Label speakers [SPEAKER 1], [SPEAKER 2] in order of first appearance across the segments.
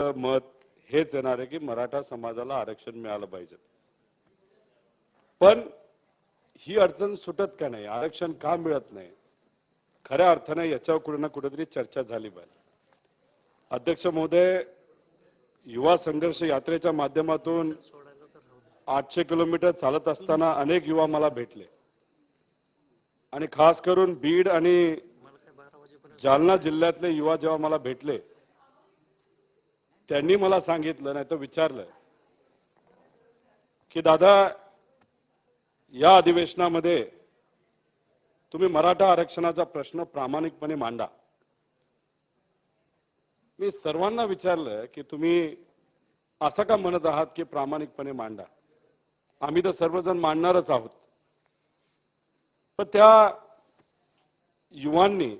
[SPEAKER 1] मत हेच येणार आहे की मराठा समाजाला आरक्षण मिळालं पाहिजे. पण ही अडचण सुटत का नाही? आरक्षण का मिळत नाही? खऱ्या अर्थाने याच्यावर कुठे ना कुठेतरी चर्चा झाली पाहिजे. अध्यक्ष महोदय युवा संघर्ष यात्रेच्या माध्यमातून आठशे किलोमीटर चालत असताना अनेक युवा मला भेटले. आणि खास करून बीड आणि जालना जिल्ह्यातले युवा जेव्हा मला भेटले त्यांनी मला सांगितलं नाही तर विचारलं की दादा या अधिवेशनामध्ये तुम्ही मराठा आरक्षणाचा प्रश्न प्रामाणिकपणे मांडा. मी सर्वांना विचारलं की तुम्ही असं का म्हणत आहात की प्रामाणिकपणे मांडा? आम्ही तर सर्वजण मांडणारच आहोत. पण त्या युवांनी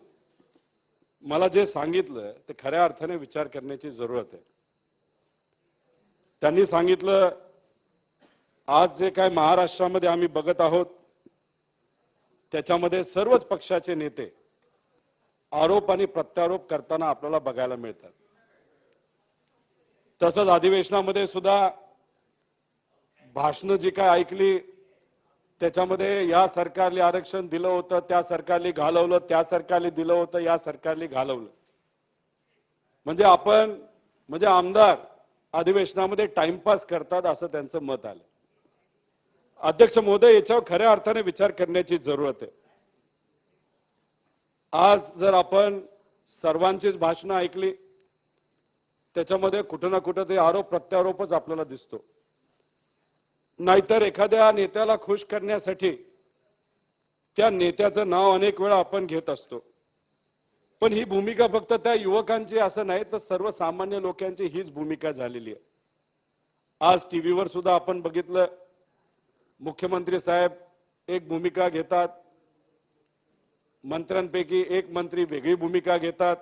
[SPEAKER 1] मला जे सांगितलं ते खऱ्या अर्थाने विचार करण्याची जरूरत आहे. त्यांनी सांगितलं आज जे काय महाराष्ट्रामध्ये आम्ही बघत आहोत त्याच्यामध्ये सर्वच पक्षाचे नेते आरोप आणि प्रत्यारोप करताना आपल्याला बघायला मिळतात. तसंच अधिवेशनामध्ये सुद्धा भाषणं जी काय ऐकली त्याच्यामध्ये या सरकारने आरक्षण दिलं होतं त्या सरकारने घालवलं त्या सरकारने दिलं होतं या सरकारने घालवलं. म्हणजे आपण म्हणजे आमदार अधिवेशनामध्ये टाइमपास करतात असं त्यांचं मत आलं. अध्यक्ष महोदय याच्यावर खऱ्या अर्थाने विचार करण्याची जरूरत आहे. आज जर आपण सर्वांचीच भाषणं ऐकली त्याच्यामध्ये कुठं ना कुठं ते आरोप प्रत्यारोपच आपल्याला दिसतो. नाहीतर एखाद्या नेत्याला खुश करण्यासाठी त्या नेत्याचं नाव अनेक वेळा आपण घेत असतो. पण ही भूमिका फक्त त्या युवकांची असं नाही तर सर्वसामान्य लोकांची हीच भूमिका झालेली आहे. आज टीव्हीवर सुद्धा आपण बघितलं मुख्यमंत्री साहेब एक भूमिका घेतात मंत्र्यांपैकी एक मंत्री वेगळी भूमिका घेतात.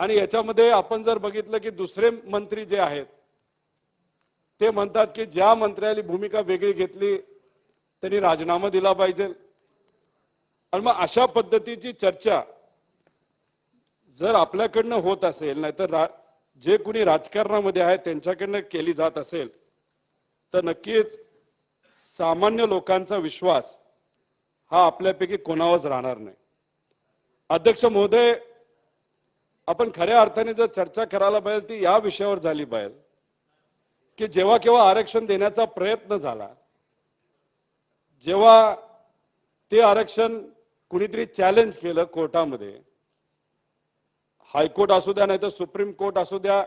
[SPEAKER 1] आणि याच्यामध्ये आपण जर बघितलं की दुसरे मंत्री जे आहेत ते म्हणतात की ज्या मंत्र्याली भूमिका वेगळी घेतली त्यांनी राजीनामा दिला पाहिजे. आणि मग अशा पद्धतीची चर्चा जर आपल्याकडनं होत असेल नाहीतर रा- जे कुणी राजकारणामध्ये आहे त्यांच्याकडनं केली जात असेल तर नक्कीच सामान्य लोकांचा विश्वास हा आपल्यापैकी कोणावरच राहणार नाही. अध्यक्ष महोदय आपण खऱ्या अर्थाने जर चर्चा करायला पाहिजे ती या विषयावर झाली पाहिजे की जेव्हा केव्हा आरक्षण देण्याचा प्रयत्न झाला जेव्हा ते आरक्षण कुणीतरी चॅलेंज केलं कोर्टामध्ये हायकोर्ट असू द्या नाही तर सुप्रीम कोर्ट असू द्या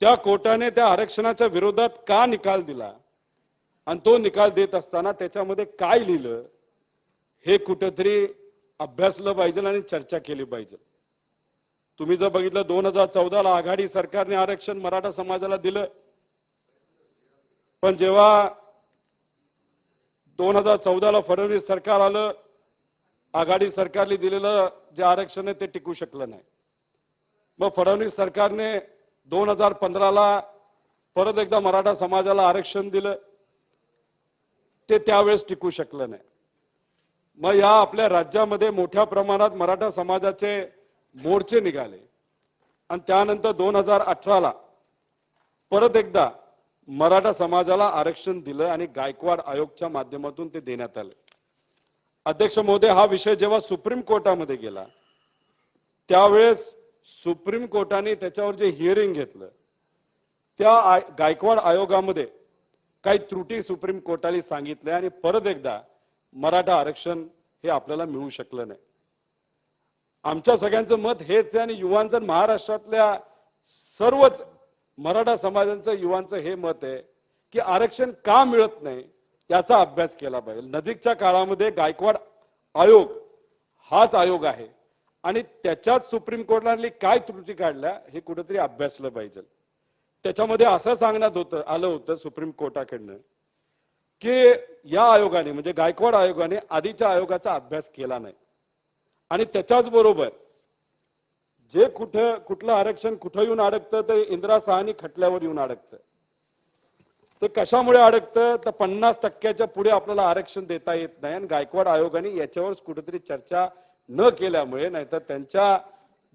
[SPEAKER 1] त्या कोर्टाने त्या आरक्षणाच्या विरोधात का निकाल दिला? आणि तो निकाल देत असताना त्याच्यामध्ये काय लिहिलं? हे कुठेतरी अभ्यासलं पाहिजे आणि चर्चा केली पाहिजे. तुम्ही जर बघितलं दोन हजार चौदाला आघाडी सरकारने आरक्षण मराठा समाजाला दिलं. पण जेव्हा दोन हजार चौदाला फडणवीस सरकार आलं आघाडी सरकारने दिलेलं जे आरक्षण आहे ते टिकू शकलं नाही. मग फडणवीस सरकारने दोन हजार पंधराला परत एकदा मराठा समाजाला आरक्षण दिलं. ते त्यावेळेस टिकू शकलं नाही. मग या आपल्या राज्यामध्ये मोठ्या प्रमाणात मराठा समाजाचे मोर्चे निघाले. आणि त्यानंतर दोन हजार अठराला परत एकदा मराठा समाजाला आरक्षण दिलं आणि गायकवाड आयोगच्या माध्यमातून ते देण्यात आलं. अध्यक्ष महोदय हा विषय जेव्हा सुप्रीम कोर्टामध्ये गेला त्यावेळेस सुप्रीम कोर्टाने त्याच्यावर जे हिअरिंग घेतलं त्या गायकवाड आयोगामध्ये काही त्रुटी सुप्रीम कोर्टाने सांगितल्या आणि परत एकदा मराठा आरक्षण हे आपल्याला मिळू शकलं नाही. आमच्या सगळ्यांचं मत हेच आहे आणि युवांचं महाराष्ट्रातल्या सर्वच मराठा समाजांचं युवांचं हे मत आहे की आरक्षण का मिळत नाही? याचा अभ्यास केला पाहिजे. नजीकच्या काळामध्ये गायकवाड आयोग हाच आयोग आहे. आणि त्याच्यात सुप्रीम कोर्टाने काय त्रुटी काढल्या हे कुठेतरी अभ्यासलं पाहिजे. त्याच्यामध्ये असं सांगण्यात होतं आलं होतं सुप्रीम कोर्टाकडनं की या आयोगाने म्हणजे गायकवाड आयोगाने आधीच्या आयोगाचा अभ्यास केला नाही. आणि त्याच्याच बरोबर जे कुठं कुठलं आरक्षण कुठं येऊन अडकतं ते इंदिरा सहानी खटल्यावर येऊन अडकतं. ते कशामुळे अडकतं तर पन्नास टक्क्याच्या पुढे आपल्याला आरक्षण देता येत नाही आणि गायकवाड आयोगाने याच्यावर कुठेतरी चर्चा न केल्यामुळे नाहीतर त्यांच्या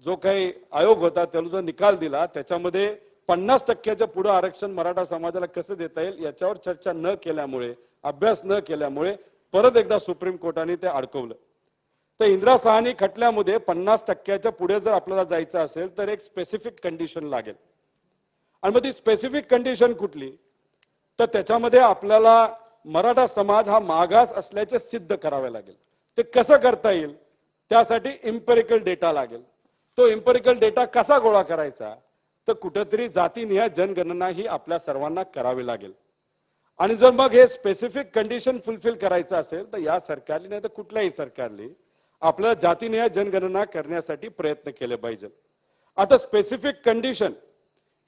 [SPEAKER 1] जो काही आयोग होता त्याला जो निकाल दिला त्याच्यामध्ये पन्नास टक्क्याच्या पुढे आरक्षण मराठा समाजाला कसं देता येईल याच्यावर चर्चा न केल्यामुळे अभ्यास न केल्यामुळे परत एकदा सुप्रीम कोर्टाने ते अडकवलं. तर इंदिरा सहानी खटल्यामध्ये पन्नास टक्क्याच्या पुढे जर आपल्याला जायचं असेल तर एक स्पेसिफिक कंडिशन लागेल. आणि मग ती स्पेसिफिक कंडिशन कुठली? तर त्याच्यामध्ये आपल्याला मराठा समाज हा मागास असल्याचे सिद्ध करावे लागेल. ते कसं करता येईल? त्यासाठी इम्पेरिकल डेटा लागेल. तो इम्पेरिकल डेटा कसा गोळा करायचा? तर कुठेतरी जातीनिहाय जनगणना ही आपल्या सर्वांना करावी लागेल. आणि जर मग हे स्पेसिफिक कंडिशन फुलफिल करायचं असेल तर या सरकारने नाही तर कुठल्याही सरकारने आपल्या जातीनिहाय जनगणना करण्यासाठी प्रयत्न केले पाहिजे आता स्पेसिफिक कंडिशन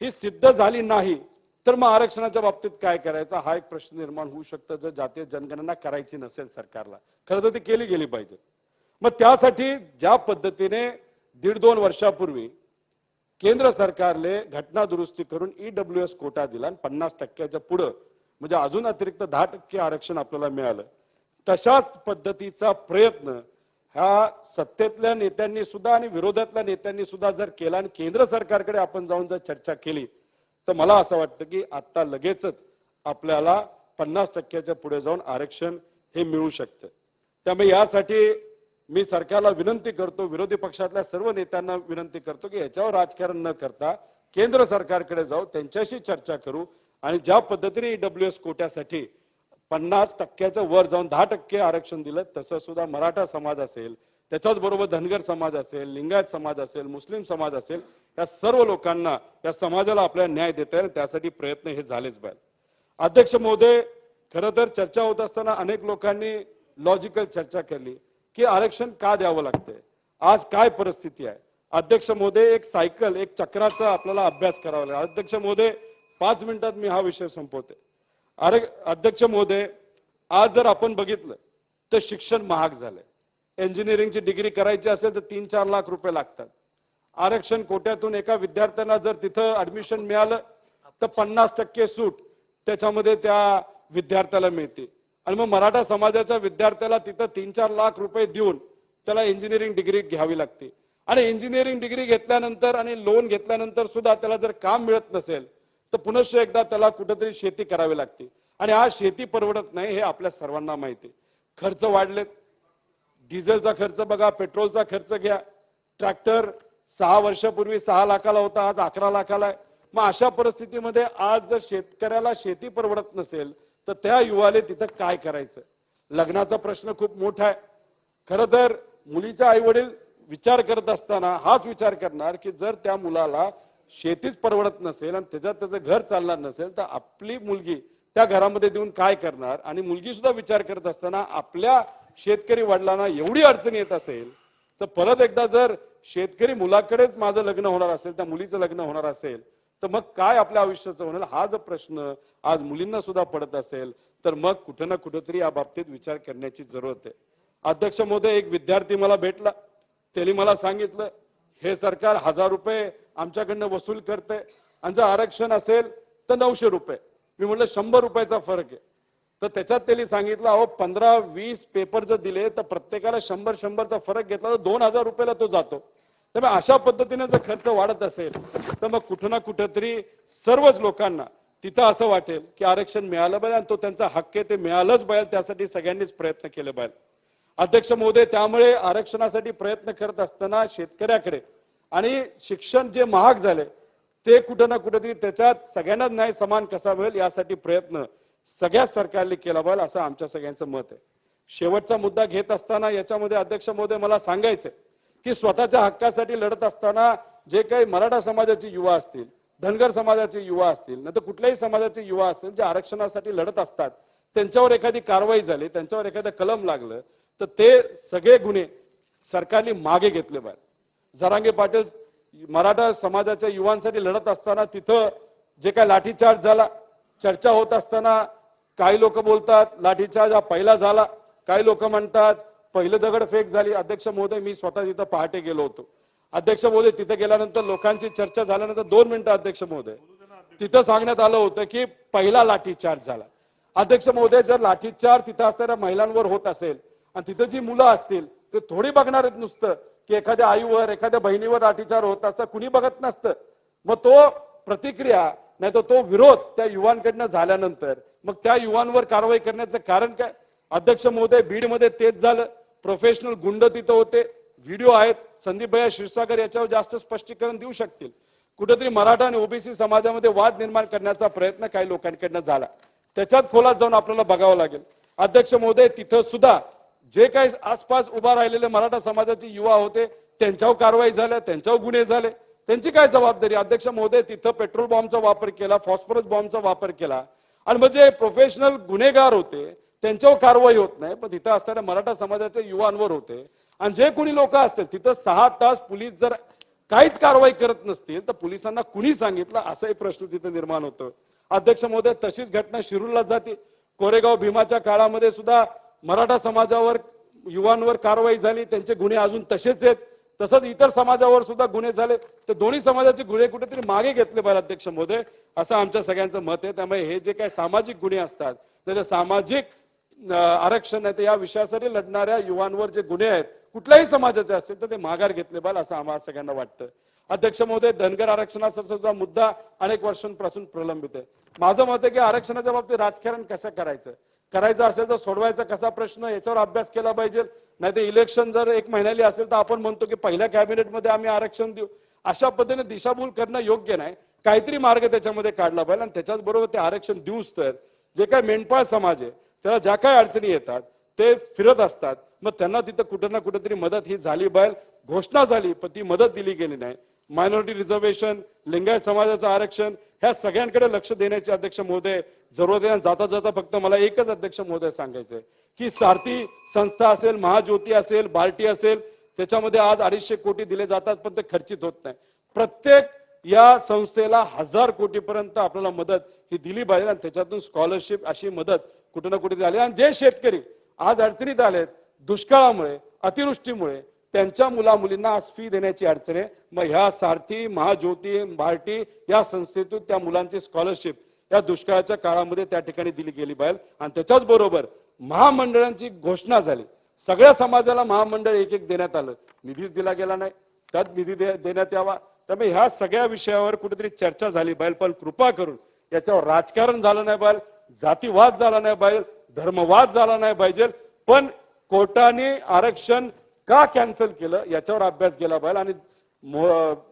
[SPEAKER 1] ही सिद्ध झाली नाही तर मग आरक्षणाच्या बाबतीत काय करायचं? हा एक प्रश्न निर्माण होऊ शकतो जर जातीय जनगणना करायची नसेल सरकारला. खरं तर ती केली गेली पाहिजे. मग त्यासाठी ज्या पद्धतीने दीड दोन वर्षापूर्वी केंद्र सरकारने घटना दुरुस्ती करून ईडब्ल्यू एस कोटा दिला आणि पन्नास टक्क्याच्या पुढं म्हणजे अजून अतिरिक्त दहा टक्के आरक्षण आपल्याला मिळालं तशाच पद्धतीचा प्रयत्न ह्या सत्तेतल्या नेत्यांनी सुद्धा आणि विरोधातल्या नेत्यांनी सुद्धा जर केला आणि केंद्र सरकारकडे आपण जाऊन जर चर्चा केली तर मला असं वाटतं की आता लगेचच आपल्याला पन्नास टक्क्याच्या पुढे जाऊन आरक्षण हे मिळू शकतं. त्यामुळे यासाठी मी सरकारला विनंती करतो विरोधी पक्षातल्या सर्व नेत्यांना विनंती करतो की याच्यावर राजकारण न करता केंद्र सरकारकडे जाऊ त्यांच्याशी चर्चा करू आणि ज्या पद्धतीने डब्ल्यू एस कोट्यासाठी पन्नास टक्क्याच्या वर जाऊन दहा टक्के आरक्षण दिलं तसं सुद्धा मराठा समाज असेल त्याच्याच बरोबर धनगर समाज असेल लिंगायत समाज असेल मुस्लिम समाज असेल या सर्व लोकांना या समाजाला आपल्याला न्याय देता येईल त्यासाठी प्रयत्न हे झालेच पाहिजे. अध्यक्ष महोदय खरं तर चर्चा होत असताना अनेक लोकांनी लॉजिकल चर्चा केली की आरक्षण का द्यावं लागतंय? आज काय परिस्थिती आहे? अध्यक्ष महोदय एक सायकल एक चक्राचा आपल्याला अभ्यास करावा लागेल. अध्यक्ष महोदय पाच मिनिटात मी हा विषय संपवते. अरे अध्यक्ष महोदय आज जर आपण बघितलं तर शिक्षण महाग झालंय. इंजिनिअरिंगची डिग्री करायची असेल तर तीन चार लाख रुपये लागतात. आरक्षण कोट्यातून एका विद्यार्थ्यांना जर तिथं ऍडमिशन मिळालं तर पन्नास टक्के सूट त्याच्यामध्ये त्या विद्यार्थ्याला मिळते. आणि मग मराठा समाजाच्या विद्यार्थ्याला तिथं तीन चार लाख रुपये देऊन त्याला इंजिनिअरिंग डिग्री घ्यावी लागते. आणि इंजिनिअरिंग डिग्री घेतल्यानंतर आणि लोन घेतल्यानंतर सुद्धा त्याला जर काम मिळत नसेल तर पुनश्च एकदा त्याला कुठेतरी शेती करावी लागते. आणि आज शेती परवडत नाही हे आपल्या सर्वांना माहिती आहे. खर्च वाढलेत डिझेलचा खर्च बघा पेट्रोलचा खर्च घ्या. ट्रॅक्टर सहा वर्षापूर्वी सहा लाखाला होता आज अकरा लाखाला आहे. मग अशा परिस्थितीमध्ये आज जर शेतकऱ्याला शेती परवडत नसेल तर त्या युवाले तिथं काय करायचं? लग्नाचा प्रश्न खूप मोठा आहे. खरं तर मुलीच्या आई वडील विचार करत असताना हाच विचार करणार की जर त्या मुलाला शेतीच परवडत नसेल आणि त्याच्यात त्याचं घर चालणार नसेल तर आपली मुलगी त्या घरामध्ये देऊन काय करणार? आणि मुलगी सुद्धा विचार करत असताना आपल्या शेतकरी वडिलांना एवढी अडचण येत असेल तर परत एकदा जर शेतकरी मुलाकडेच माझं लग्न होणार असेल त्या मुलीचं लग्न होणार असेल तर मग काय आपल्या आयुष्याचं होणार? हा जर प्रश्न आज मुलींना सुद्धा पडत असेल तर मग कुठं ना कुठंतरी या बाबतीत विचार करण्याची जरूरत आहे. अध्यक्ष मोदय एक विद्यार्थी मला भेटला. त्यांनी मला सांगितलं हे सरकार हजार रुपये आमच्याकडनं वसूल करते आणि जर आरक्षण असेल तर नऊशे रुपये. मी म्हटलं शंभर रुपयाचा फरक आहे. तर त्याच्यात त्यांनी सांगितलं अहो पंधरा वीस पेपर जर दिले तर प्रत्येकाला शंभर शंभरचा फरक घेतला तर दोन हजार रुपयाला तो जातो. त्यामुळे अशा पद्धतीने जर खर्च वाढत असेल तर मग कुठं ना कुठेतरी सर्वच लोकांना तिथं असं वाटेल की आरक्षण मिळालं पाहिजे आणि तो त्यांचा हक्क आहे ते मिळालंच पाहिजे त्यासाठी सगळ्यांनीच प्रयत्न केले पाहिजे. अध्यक्ष महोदय त्यामुळे आरक्षणासाठी प्रयत्न करत असताना शेतकऱ्याकडे आणि शिक्षण जे महाग झाले ते कुठं ना कुठेतरी त्याच्यात सगळ्यांनाच न्याय समान कसा मिळेल यासाठी प्रयत्न सगळ्या सरकारने केला पाहिजे असं आमच्या सगळ्यांचं मत आहे. शेवटचा मुद्दा घेत असताना याच्यामध्ये अध्यक्ष महोदय मला सांगायचंय की स्वतःच्या हक्कासाठी लढत असताना जे काही मराठा समाजाचे युवा असतील धनगर समाजाचे युवा असतील नाही तर कुठल्याही समाजाचे युवा असतील जे आरक्षणासाठी लढत असतात त्यांच्यावर एखादी कारवाई झाली त्यांच्यावर एखादं कलम लागलं तर ते सगळे गुन्हे सरकारने मागे घेतले पाहिजे जरांगे पाटील मराठा समाजाच्या युवांसाठी लढत असताना तिथं जे काय लाठीचार्ज झाला चर्चा होत असताना काही लोक बोलतात लाठीचार्ज हा पहिला झाला. काही लोक म्हणतात पहिलं दगड फेक झाली. अध्यक्ष महोदय मी स्वतः तिथं पहाटे गेलो होतो. अध्यक्ष महोदय तिथे गेल्यानंतर लोकांची चर्चा झाल्यानंतर दोन मिनिटं अध्यक्ष महोदय. तिथं सांगण्यात आलं होतं की पहिला लाठीचार्ज झाला. अध्यक्ष महोदय जर लाठीचार्ज तिथं असणाऱ्या महिलांवर होत असेल आणि तिथं जी मुलं असतील ते थोडी बघणार आहेत नुसतं की एखाद्या आईवर एखाद्या बहिणीवर लाठीचार होत असं कुणी बघत नसतं. मग तो प्रतिक्रिया नाही तर तो विरोध त्या युवांकडनं झाल्यानंतर मग त्या युवांवर कारवाई करण्याचं कारण काय? अध्यक्ष महोदय बीडमध्ये तेच झालं. प्रोफेशनल गुंड तिथं होते. व्हिडिओ आहेत. संदीप भैया क्षीरसागर याच्यावर जास्त स्पष्टीकरण देऊ शकतील. कुठेतरी मराठा आणि ओबीसी समाजामध्ये वाद निर्माण करण्याचा प्रयत्न काही लोकांकडनं झाला. त्याच्यात खोलात जाऊन आपल्याला बघावं लागेल. अध्यक्ष महोदय तिथं सुद्धा जे काही आसपास उभा राहिलेले मराठा समाजाचे युवा होते त्यांच्यावर कारवाई झाल्या त्यांच्यावर गुन्हे झाले. त्यांची काय जबाबदारी? अध्यक्ष महोदय तिथं पेट्रोल बॉम्बचा वापर केला फॉस्फरस बॉम्बचा वापर केला. आणि म्हणजे प्रोफेशनल गुन्हेगार होते त्यांच्यावर कारवाई होत नाही पण तिथं असणाऱ्या मराठा समाजाच्या युवांवर होते. आणि जे कोणी लोक असतील तिथं सहा तास पोलीस जर काहीच कारवाई करत नसतील तर पोलिसांना कुणी सांगितलं? असाही प्रश्न तिथे निर्माण होतो. अध्यक्ष महोदय तशीच घटना शिरूरला जाते. कोरेगाव भीमाच्या काळामध्ये सुद्धा मराठा समाजावर युवांवर कारवाई झाली त्यांचे गुन्हे अजून तसेच आहेत. तसंच इतर समाजावर सुद्धा गुन्हे झाले. तर दोन्ही समाजाचे गुन्हे कुठेतरी मागे घेतले पाहिजे अध्यक्ष महोदय. असं आमच्या सगळ्यांचं मत आहे. त्यामुळे हे जे काही सामाजिक गुन्हे असतात तर सामाजिक आरक्षण आहे तर या विषयासाठी लढणाऱ्या युवांवर जे गुन्हे आहेत कुठल्याही समाजाचे असतील तर ते माघार घेतले पाहिजे असं आम्हाला सगळ्यांना वाटतं. अध्यक्ष महोदय धनगर आरक्षणाचा सुद्धा मुद्दा अनेक वर्षांपासून प्रलंबित आहे. माझं मत आहे की आरक्षणाच्या बाबतीत राजकारण कसं करायचं? करायचं असेल तर सोडवायचा कसा प्रश्न? याच्यावर अभ्यास केला पाहिजे. नाही तर इलेक्शन जर एक महिन्याली असेल तर आपण म्हणतो की पहिल्या कॅबिनेटमध्ये आम्ही आरक्षण देऊ. अशा पद्धतीने दिशाभूल करणं योग्य नाही. काहीतरी मार्ग त्याच्यामध्ये काढला पाहिजे. आणि त्याच्याच बरोबर ते आरक्षण देऊच तर. जे काही मेंढपाळ समाज आहे त्याला ज्या काही अडचणी येतात ते फिरत असतात. मग त्यांना तिथं कुठं ना कुठंतरी मदत ही झाली बैल घोषणा झाली पण ती मदत दिली गेली नाही. मायनॉरिटी रिझर्वेशन लिंगायत समाजाचं आरक्षण ह्या सगळ्यांकडे लक्ष देण्याचे अध्यक्ष महोदय जरूरत आहे जाता जाता फक्त मला एकच अध्यक्ष महोदय सांगायचंय की सारथी संस्था असेल महाज्योती असेल बार्टी असेल त्याच्यामध्ये आज अडीचशे कोटी दिले जातात पण ते खर्चित होत नाही. प्रत्येक या संस्थेला हजार कोटीपर्यंत आपल्याला मदत ही दिली पाहिजे आणि त्याच्यातून स्कॉलरशिप अशी मदत कुठे ना कुठे झाली आणि जे शेतकरी आज अडचणीत आलेत दुष्काळामुळे अतिवृष्टीमुळे त्यांच्या मुला मुलींना आज फी देण्याची अडचण आहे. मग ह्या सारथी महाज्योती भारती या संस्थेतून त्या मुलांची स्कॉलरशिप या दुष्काळाच्या काळामध्ये त्या ठिकाणी दिली गेली पाहिजे. आणि त्याच्याच बरोबर महामंडळांची घोषणा झाली. सगळ्या समाजाला महामंडळ एक एक देण्यात आलं. निधीच दिला गेला नाही. त्यात निधी देण्यात यावा. त्यामुळे ह्या सगळ्या विषयावर कुठेतरी चर्चा झाली पाहिजे पण कृपा करून. याच्यावर राजकारण झालं नाही पाहिजे जातीवाद झाला नाही पाहिजे धर्मवाद झाला नाही पाहिजे. पण कोर्टाने आरक्षण का कॅन्सल केलं याच्यावर अभ्यास केला पाहिजे आणि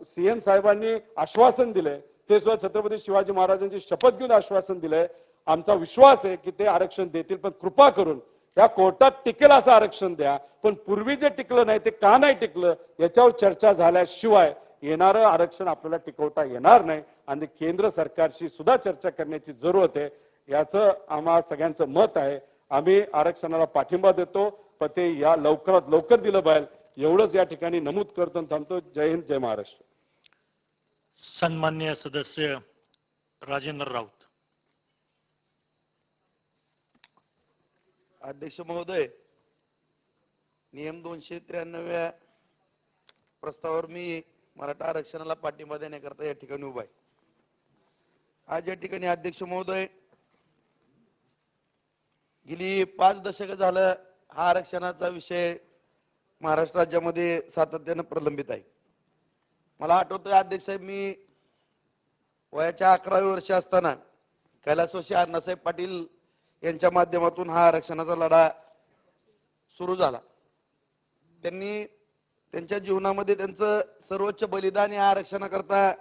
[SPEAKER 1] सीएम साहेबांनी आश्वासन दिलंय. ते सुद्धा छत्रपती शिवाजी महाराजांची शपथ घेऊन आश्वासन दिलंय. आमचा विश्वास आहे की ते आरक्षण देतील पण कृपा करून या कोर्टात टिकेल असं आरक्षण द्या. पण पूर्वी जे टिकलं नाही ते का नाही टिकलं याच्यावर चर्चा झाल्याशिवाय येणारं आरक्षण आपल्याला टिकवता येणार नाही. आणि केंद्र सरकारशी सुद्धा चर्चा करण्याची जरूरत आहे. याचं आम्हा सगळ्यांचं मत आहे. आम्ही आरक्षणाला पाठिंबा देतो. पण ते या लवकरात लवकर दिलं पाहिजे. एवढंच या ठिकाणी नमूद करतो थांबतो. जय हिंद जय महाराष्ट्र.
[SPEAKER 2] सन्मान्य सदस्य राजेंद्र राऊत.
[SPEAKER 3] अध्यक्ष महोदय नियम दोनशे त्र्याण्णव्या प्रस्तावावर मी मराठा आरक्षणाला पाठिंबा देण्याकरता या ठिकाणी उभा आहे. आज या ठिकाणी अध्यक्ष महोदय गेली पाच दशक झालं हा आरक्षणाचा विषय महाराष्ट्र राज्यामध्ये सातत्यानं प्रलंबित आहे. मला आठवतंय अध्यक्ष साहेब मी वयाच्या अकरावी वर्षी असताना कैलासवासी अण्णासाहेब पाटील यांच्या माध्यमातून हा आरक्षणाचा लढा सुरू झाला. त्यांनी त्यांच्या जीवनामध्ये त्यांचं सर्वोच्च बलिदान या आरक्षणाकरता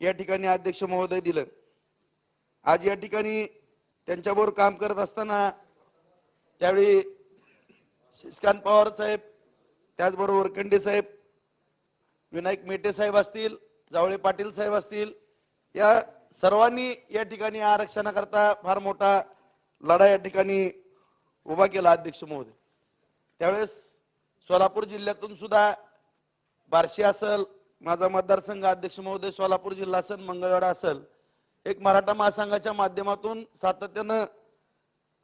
[SPEAKER 3] या ठिकाणी अध्यक्ष महोदय दिलं. आज या ठिकाणी त्यांच्याबरोबर काम करत असताना त्यावेळी शशिकांत पवार साहेब त्याचबरोबर खंडे साहेब विनायक मेटे साहेब असतील जावळे पाटील साहेब असतील या सर्वांनी या ठिकाणी आरक्षणाकरता फार मोठा लढा या ठिकाणी उभा केला अध्यक्ष महोदय. त्यावेळेस सोलापूर जिल्ह्यातून सुद्धा बार्शी असल माझा मतदारसंघ अध्यक्ष महोदय सोलापूर जिल्हा असेल मंगळवाडा असेल एक मराठा महासंघाच्या माध्यमातून सातत्यानं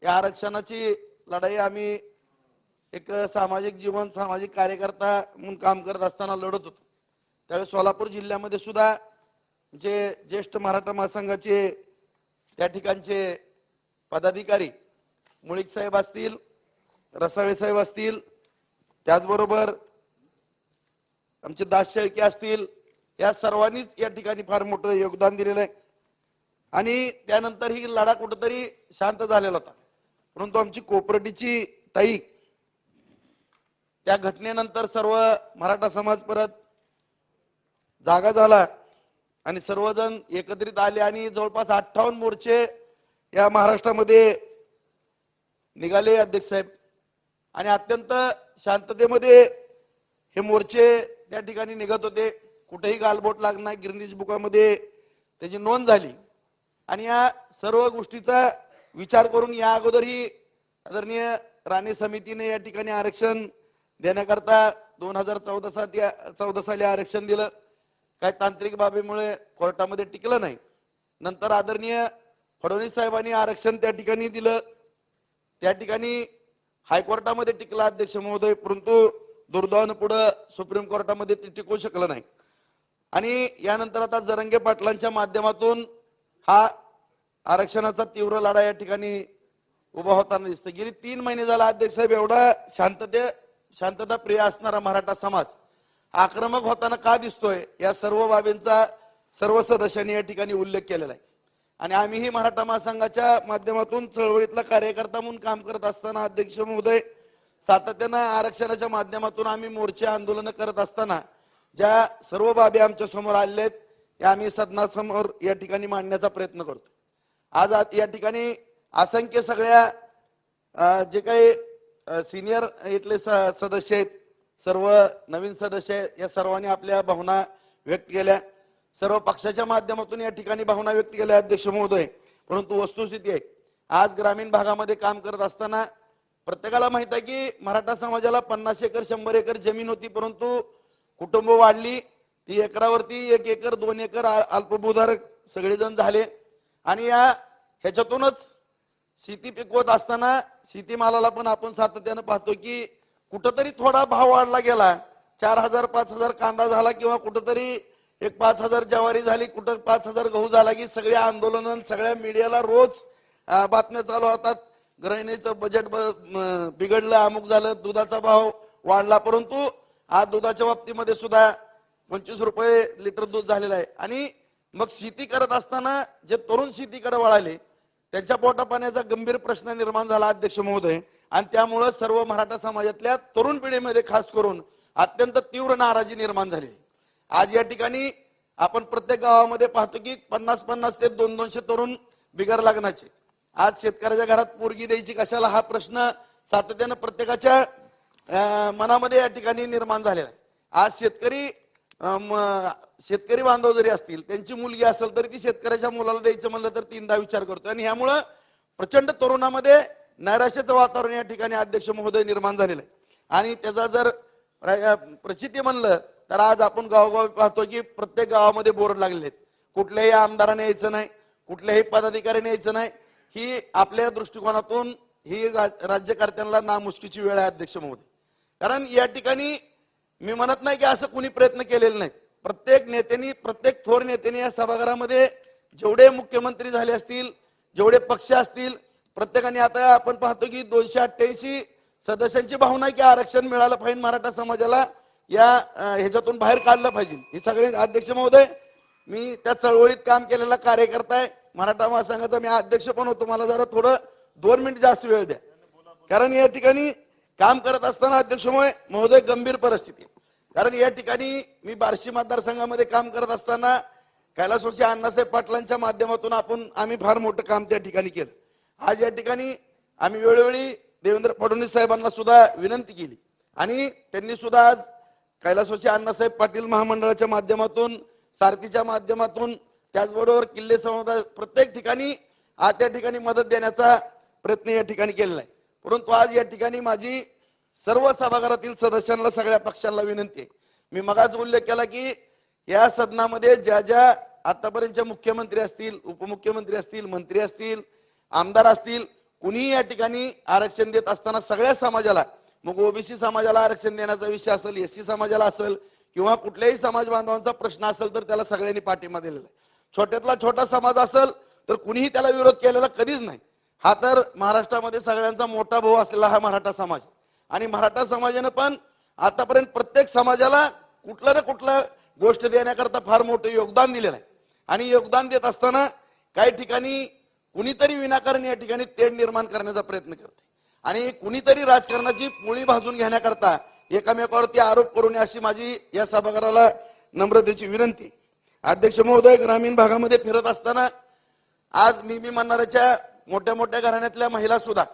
[SPEAKER 3] या आरक्षणाची लढाई आम्ही एक सामाजिक जीवन सामाजिक कार्यकर्ता म्हणून काम करत असताना लढत होतो. त्यावेळेस सोलापूर जिल्ह्यामध्ये सुद्धा जे ज्येष्ठ मराठा महासंघाचे त्या ठिकाणचे पदाधिकारी मुळीक साहेब असतील रसाळे साहेब असतील त्याचबरोबर आमचे दास शेळके असतील या सर्वांनीच या ठिकाणी फार मोठं योगदान दिलेलं आहे. आणि त्यानंतर ही लढा कुठंतरी शांत झालेला होता. परंतु आमची कोपरटीची ताई त्या घटनेनंतर सर्व मराठा समाज परत जागा झाला आणि सर्वजण एकत्रित आले आणि जवळपास अठ्ठावन्न मोर्चे या महाराष्ट्रामध्ये निघाले अध्यक्ष साहेब. आणि अत्यंत शांततेमध्ये हे मोर्चे त्या ठिकाणी निघत होते. कुठेही गालबोट लागणार गिरणीज बुकामध्ये त्याची नोंद झाली. आणि या सर्व गोष्टीचा विचार करून या अगोदरही आदरणीय राणे समितीने या ठिकाणी आरक्षण देण्याकरता दोन हजार चौदा साठी चौदा साली आरक्षण दिलं. काय तांत्रिक बाबीमुळे कोर्टामध्ये टिकलं नाही. नंतर आदरणीय फडणवीस साहेबांनी आरक्षण त्या ठिकाणी दिलं. त्या ठिकाणी हायकोर्टामध्ये टिकला अध्यक्ष महोदय. परंतु दुर्दैवानं पुढं सुप्रीम कोर्टामध्ये ते टिकू शकलं नाही. आणि यानंतर आता जरंगे पाटलांच्या माध्यमातून हा आरक्षणाचा तीव्र लढा या ठिकाणी उभा होताना दिसतं गेली तीन महिने झाला अध्यक्ष साहेब एवढा शांतते शांतता प्रिय असणारा मराठा समाज आक्रमक होताना का दिसतोय या सर्व बाबींचा सर्व सदस्यांनी या ठिकाणी उल्लेख केलेला आहे. आणि आम्हीही मराठा महासंघाच्या माध्यमातून चळवळीतला कार्यकर्ता म्हणून काम करत असताना अध्यक्ष महोदय सातत्यानं आरक्षणाच्या माध्यमातून आम्ही मोर्चे आंदोलन करत असताना ज्या सर्व बाबी आमच्यासमोर आलेल्या आहेत या आम्ही सदनासमोर या ठिकाणी मांडण्याचा प्रयत्न करतो आज या ठिकाणी असंख्य सगळ्या जे काही सिनियर इथले स- सदस्य आहेत सर्व नवीन सदस्य या सर्वांनी आपल्या भावना व्यक्त केल्या. सर्व पक्षाच्या माध्यमातून या ठिकाणी भावना व्यक्त केल्या अध्यक्ष महोदय. परंतु वस्तुस्थिती आहे आज ग्रामीण भागामध्ये काम करत असताना प्रत्येकाला माहीत आहे की मराठा समाजाला पन्नास एकर शंभर एकर जमीन होती परंतु कुटुंब वाढली. ती एकरावरती एक एकर दोन एकर आ- अल्पभूधारक सगळेजण झाले. आणि या ह्याच्यातूनच शेती पिकवत असताना शेतीमालाला पण आपण सातत्यानं पाहतो की कुठंतरी थोडा भाव वाढला गेला. चार हजार पाच हजार कांदा झाला किंवा कुठंतरी एक पाच हजार ज्वारी झाली कुठं पाच हजार गहू झाला की सगळ्या आंदोलन सगळ्या मीडियाला रोज बातम्या चालू होतात. गृहिणीचं बजेट बिघडलं अमुक झालं दुधाचा भाव वाढला परंतु आज दुधाच्या बाबतीमध्ये सुद्धा पंचवीस रुपये लिटर दूध झालेलं आहे. आणि मग शेती करत असताना जे तरुण शेतीकडे वळाले त्यांच्या पोटा पाण्याचा गंभीर प्रश्न निर्माण झाला अध्यक्ष महोदय. आणि त्यामुळं सर्व मराठा समाजातल्या तरुण पिढीमध्ये खास करून अत्यंत तीव्र नाराजी निर्माण झाली. आज या ठिकाणी आपण प्रत्येक गावामध्ये पाहतो की पन्नास पन्नास ते दोन दोनशे तरुण बिगर लागण्याचे आज शेतकऱ्याच्या घरात पोरगी द्यायची कशाला हा प्रश्न सातत्यानं प्रत्येकाच्या मनामध्ये या ठिकाणी निर्माण झालेला आहे. आज शेतकरी शेतकरी बांधव जरी असतील त्यांची मुलगी असेल तरी ती शेतकऱ्याच्या मुलाला द्यायचं म्हणलं तर तीनदा विचार करतो आणि ह्यामुळं प्रचंड तरुणामध्ये नैराश्याचं वातावरण या ठिकाणी अध्यक्ष महोदय निर्माण झालेलं आहे. आणि त्याचा जर प्रचिती म्हणलं तर आज आपण गावोगावी पाहतो की प्रत्येक गावामध्ये बोर्ड लागलेले आहेत. कुठल्याही आमदाराने यायचं नाही कुठल्याही पदाधिकाऱ्याने यायचं नाही ही आपल्या दृष्टिकोनातून ही राज्यकर्त्यांना नामुष्कीची वेळ आहे अध्यक्ष महोदय. कारण या ठिकाणी मी म्हणत नाही की असं कुणी प्रयत्न केलेले नाहीत. प्रत्येक नेत्यांनी प्रत्येक थोर नेत्यांनी या सभागृहामध्ये जेवढे मुख्यमंत्री झाले असतील जेवढे पक्ष असतील प्रत्येकाने आता आपण पाहतो की दोनशे अठ्ठ्याऐंशी सदस्यांची भावना की आरक्षण मिळालं पाहिजे मराठा समाजाला या ह्याच्यातून बाहेर काढलं पाहिजे. हे सगळे अध्यक्ष महोदय मी त्या चळवळीत काम केलेला कार्यकर्ता आहे. मराठा महासंघाचा मी अध्यक्ष पण होतो. मला जरा थोडं दोन मिनिट जास्त वेळ द्या. कारण या ठिकाणी काम करत असताना अध्यक्षमुळे महोदय गंभीर परिस्थिती. कारण या ठिकाणी मी बार्शी मतदारसंघामध्ये काम करत असताना कैलासोशी अण्णासाहेब पाटलांच्या माध्यमातून आपण आम्ही फार मोठं काम त्या ठिकाणी केलं. आज या ठिकाणी आम्ही वेळोवेळी देवेंद्र फडणवीस साहेबांना सुद्धा विनंती केली. आणि त्यांनी सुद्धा आज कैलासोशी अण्णासाहेब पाटील महामंडळाच्या माध्यमातून सारथीच्या माध्यमातून त्याचबरोबर किल्ले समुदाय प्रत्येक ठिकाणी आज त्या ठिकाणी मदत देण्याचा प्रयत्न या ठिकाणी केलेला आहे. परंतु आज या ठिकाणी माझी सर्व सभागृहातील सदस्यांना सगळ्या पक्षांना विनंती आहे. मी मगाच उल्लेख केला की या सदनामध्ये ज्या ज्या आतापर्यंतच्या मुख्यमंत्री असतील उपमुख्यमंत्री असतील मंत्री असतील आमदार असतील कुणीही या ठिकाणी आरक्षण देत असताना सगळ्या समाजाला मग ओबीसी समाजाला आरक्षण देण्याचा विषय असेल एस सी समाजाला असेल किंवा कुठल्याही समाज बांधवांचा प्रश्न असेल तर त्याला सगळ्यांनी पाठिंबा दिलेला आहे. छोट्यातला छोटा समाज असेल तर कुणीही त्याला विरोध केलेला कधीच नाही. हा तर महाराष्ट्रामध्ये सगळ्यांचा मोठा भाऊ असलेला हा मराठा समाज आणि मराठा समाजानं पण आतापर्यंत प्रत्येक समाजाला कुठलं ना कुठलं गोष्ट देण्याकरता फार मोठं योगदान दिलेलं आहे. आणि योगदान देत असताना काही ठिकाणी कुणीतरी विनाकारण या ठिकाणी तेढ निर्माण करण्याचा प्रयत्न करते. आणि कुणीतरी राजकारणाची पोळी भाजून घेण्याकरता एकमेकावरती आरोप करून अशी माझी या सभागृहाला नम्रतेची विनंती अध्यक्ष महोदय ग्रामीण भागामध्ये फिरत असताना आज मी मी म्हणणाऱ्याच्या मोठ्या मोठ्या घराण्यातल्या महिला सुद्धा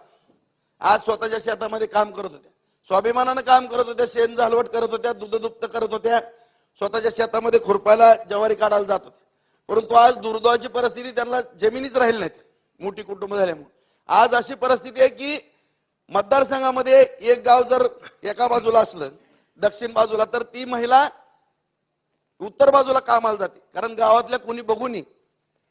[SPEAKER 3] आज स्वतःच्या शेतामध्ये काम करत होत्या. स्वाभिमानानं काम करत होत्या शेण झालवट करत होत्या दुग्धदुप्त करत होत्या. स्वतःच्या शेतामध्ये खुरपायला ज्वारी काढायला जात होत्या परंतु आज दुर्दैवाची परिस्थिती त्यांना जमिनीच राहिली नाहीत. मोठी कुटुंब झाल्यामुळे. आज अशी परिस्थिती आहे की मतदारसंघामध्ये एक गाव जर एका बाजूला असलं दक्षिण बाजूला तर ती महिला उत्तर बाजूला कामाला जाते. कारण गावातल्या कोणी बघूनी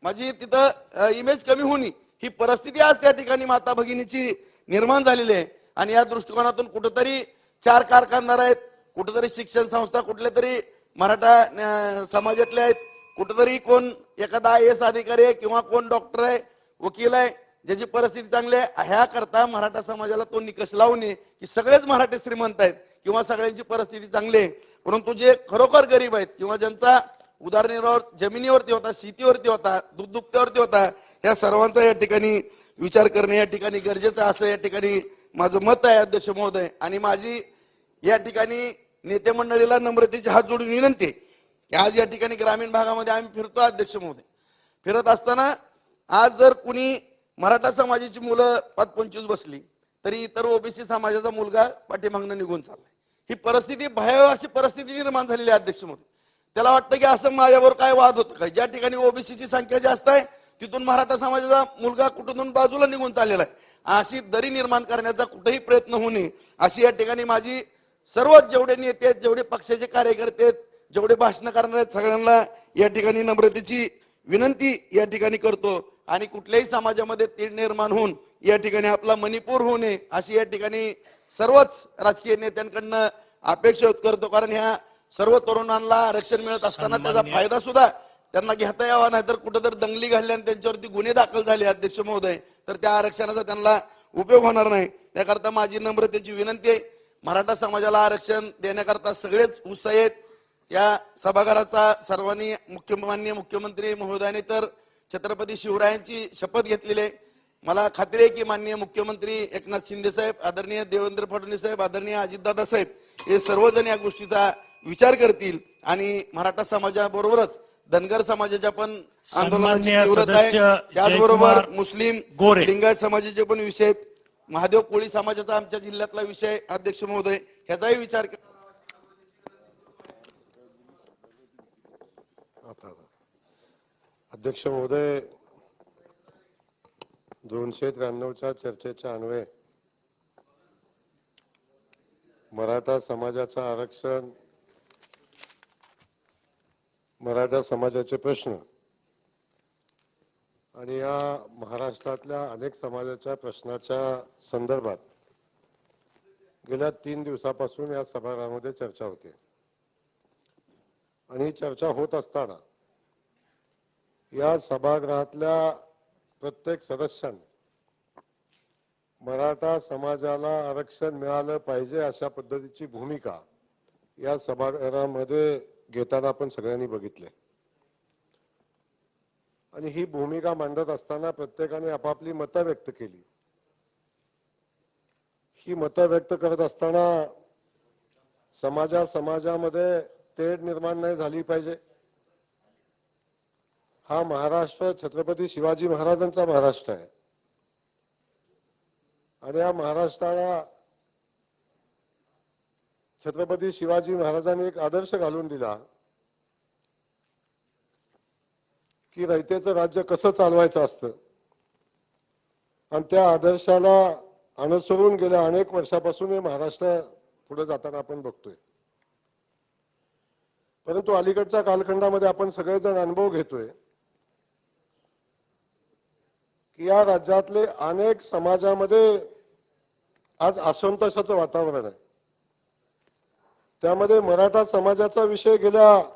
[SPEAKER 3] माझी तिथं इमेज कमी होणी ही परिस्थिती आज त्या ठिकाणी माता भगिनीची निर्माण झालेली आहे. आणि या दृष्टिकोनातून कुठंतरी चार कारखानदार आहेत कुठंतरी शिक्षण संस्था कुठल्या तरी मराठा समाजातले आहेत कुठंतरी कोण एखादा आय एस अधिकारी आहे किंवा कोण डॉक्टर आहे वकील आहे ज्याची परिस्थिती चांगली आहे ह्या करता मराठा समाजाला तो निकष लावणे की सगळेच मराठी श्रीमंत आहेत. किंवा सगळ्यांची परिस्थिती चांगली आहे. परंतु जे खरोखर गरीब आहेत किंवा ज्यांचा उदारनिर्वाह जमिनीवरती होता शेतीवरती होता दूध दुभत्यावरती होता या सर्वांचा या ठिकाणी विचार करणे या ठिकाणी गरजेचं असं या ठिकाणी माझं मत आहे अध्यक्ष महोदय. आणि माझी या ठिकाणी नेते मंडळीला नम्रतेची हात जोडून विनंती की आज या ठिकाणी ग्रामीण भागामध्ये आम्ही फिरतो अध्यक्ष महोदय. फिरत असताना आज जर कुणी मराठा समाजाची मुलं पाच पंचवीस बसली तरी इतर ओबीसी समाजाचा मुलगा पाठीमागनं निघून चाललाय. ही परिस्थिती भयावह अशी परिस्थिती निर्माण झालेली आहे अध्यक्ष म्हणून. त्याला वाटतं की असं माझ्यावर काय वाद होतं काय ज्या ठिकाणी ओबीसीची संख्या जास्त आहे तिथून मराठा समाजाचा मुलगा कुठून बाजूला निघून चाललेला आहे? अशी दरी निर्माण करण्याचा कुठेही प्रयत्न होऊ नये. अशी या ठिकाणी माझी सर्व जेवढे नेते आहेत जेवढे पक्षाचे कार्यकर्ते आहेत जेवढे भाषण करणार आहेत सगळ्यांना या ठिकाणी नम्रतेची विनंती या ठिकाणी करतो. आणि कुठल्याही समाजामध्ये तीड निर्माण होऊन या ठिकाणी आपला मणिपूर होऊ नये अशी या ठिकाणी सर्वच राजकीय नेत्यांकडनं अपेक्षा करतो. कारण ह्या सर्व तरुणांना आरक्षण मिळत असताना त्याचा फायदा सुद्धा त्यांना घेता यावा नाही तर कुठं तर दंगली घडली आणि त्यांच्यावरती गुन्हे दाखल झाले अध्यक्ष महोदय. तर त्या आरक्षणाचा त्यांना उपयोग होणार नाही. त्याकरता माझी नम्रतेची विनंती आहे. मराठा समाजाला आरक्षण देण्याकरता सगळेच उत्साही आहेत. या सभागृहाचा सर्वांनी मुख्य माननीय मुख्यमंत्री महोदयाने तर छत्रपती शिवरायांची शपथ घेतलेली आहे. मला खात्री आहे की माननीय मुख्यमंत्री एकनाथ शिंदे साहेब आदरणीय देवेंद्र फडणवीस साहेब आदरणीय अजितदादा साहेब हे सर्वजण या गोष्टीचा विचार करतील आणि मराठा समाजाबरोबरच धनगर समाजाच्या पण आंदोलनाची तीव्रता आहे त्याचबरोबर मुस्लिम
[SPEAKER 2] गोरे.
[SPEAKER 3] लिंगायत समाजाचे पण विषय आहेत महादेव कोळी समाजाचा आमच्या जिल्ह्यातला विषय अध्यक्ष महोदय ह्याचाही विचार.
[SPEAKER 4] अध्यक्ष महोदय दोनशे त्र्याण्णवच्या चर्चेच्या अन्वये मराठा समाजाचं आरक्षण. मराठा समाजाचे प्रश्न. आणि या महाराष्ट्रातल्या अनेक समाजाच्या प्रश्नाच्या संदर्भात गेल्या तीन दिवसापासून या सभागृहामध्ये चर्चा होते. आणि चर्चा होत असताना या सभागृहातल्या प्रत्येक सदस्याने मराठा समाजाला आरक्षण मिळालं पाहिजे अशा पद्धतीची भूमिका या सभागृहामध्ये घेताना आपण सगळ्यांनी बघितले. आणि ही भूमिका मांडत असताना प्रत्येकाने आपापली मतं व्यक्त केली. ही मतं व्यक्त करत असताना समाजा समाजामध्ये तेढ निर्माण नाही झाली पाहिजे. हा महाराष्ट्र छत्रपती शिवाजी महाराजांचा महाराष्ट्र आहे. आणि या महाराष्ट्राला छत्रपती शिवाजी महाराजांनी एक आदर्श घालून दिला की रयतेचं राज्य कसं चालवायचं असतं. आणि त्या आदर्शाला अनुसरून गेल्या अनेक वर्षापासून हे महाराष्ट्र पुढे जाताना आपण बघतोय. परंतु अलीकडच्या कालखंडामध्ये आपण सगळेजण अनुभव घेतोय की या राज्यातले अनेक समाजामध्ये आज असंतोषाचं वातावरण आहे. त्यामध्ये मराठा समाजाचा विषय गेल्या